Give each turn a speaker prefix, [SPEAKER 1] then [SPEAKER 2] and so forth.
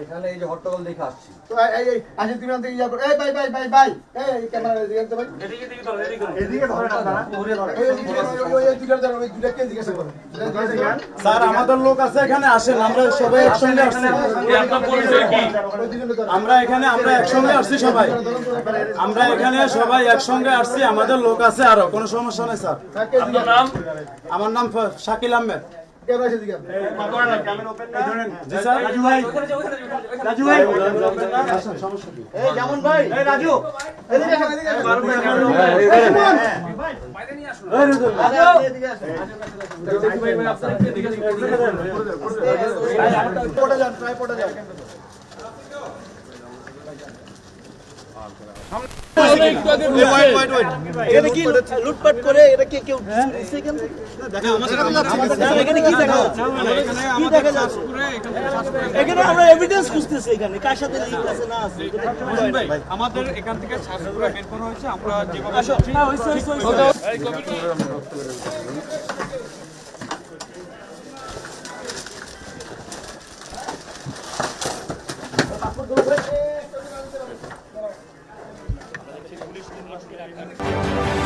[SPEAKER 1] এখানে এই যে হট্টগোল দেখে আসছি
[SPEAKER 2] তো এই- এই- তুমি ইয়া করো। এই। এই, ক্যামেরা এদিকে ভাই। এদিকে জিজ্ঞাসা।
[SPEAKER 3] স্যার আমাদের লোক আছে এখানে আসেন আমরা সবাই একসঙ্গে আসছি। আমরা এখানে আমরা একসঙ্গে আসছি সবাই আমরা এখানে সবাই একসঙ্গে আসছি আমাদের লোক আছে আরও কোনো সমস্যা নেই স্যার আমার নাম শাকিল আহমেদ
[SPEAKER 2] ক্যামেরা এসে জিজ্ঞাসা।
[SPEAKER 3] জি স্যার রাজু ভাই রাজু ভাই
[SPEAKER 2] এই, যেমন ভাই। এদিকে আসেন, এদিকে আসেন। ট্রাইপডে যান, ট্রাইপডে যান।
[SPEAKER 1] এখানে কি লুটপাট করে? এটা কে কেউ এখান কি দেখা যাচ্ছে? এখানে আমরা এভিডেন্স খুঁজতেছি এখানে কার সাথে লিঙ্ক আছে না আছে?
[SPEAKER 4] আমাদের এখান থেকে শ্বাসপুরা বের করা হয়েছে আমরা যেভাবে
[SPEAKER 1] আসো।